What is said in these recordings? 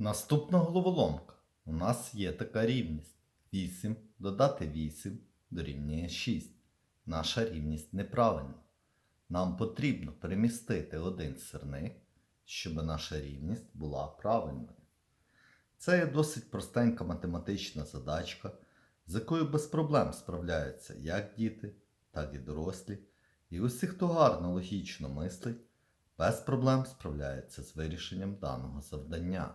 Наступна головоломка. У нас є така рівність. 8 додати 8 дорівнює 6. Наша рівність неправильна. Нам потрібно перемістити один сирник, щоб наша рівність була правильною. Це є досить простенька математична задачка, з якою без проблем справляються як діти, так і дорослі. І усі, хто гарно логічно мислить, без проблем справляється з вирішенням даного завдання.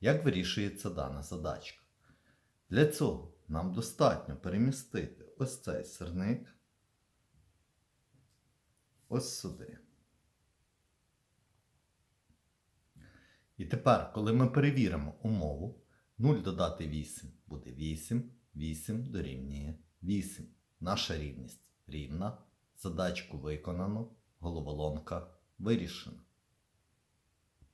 Як вирішується дана задачка? Для цього нам достатньо перемістити ось цей сирник ось сюди. І тепер, коли ми перевіримо умову, 0 додати 8 буде 8, 8 дорівнює 8. Наша рівність рівна. Задачку виконано, головоломка вирішена.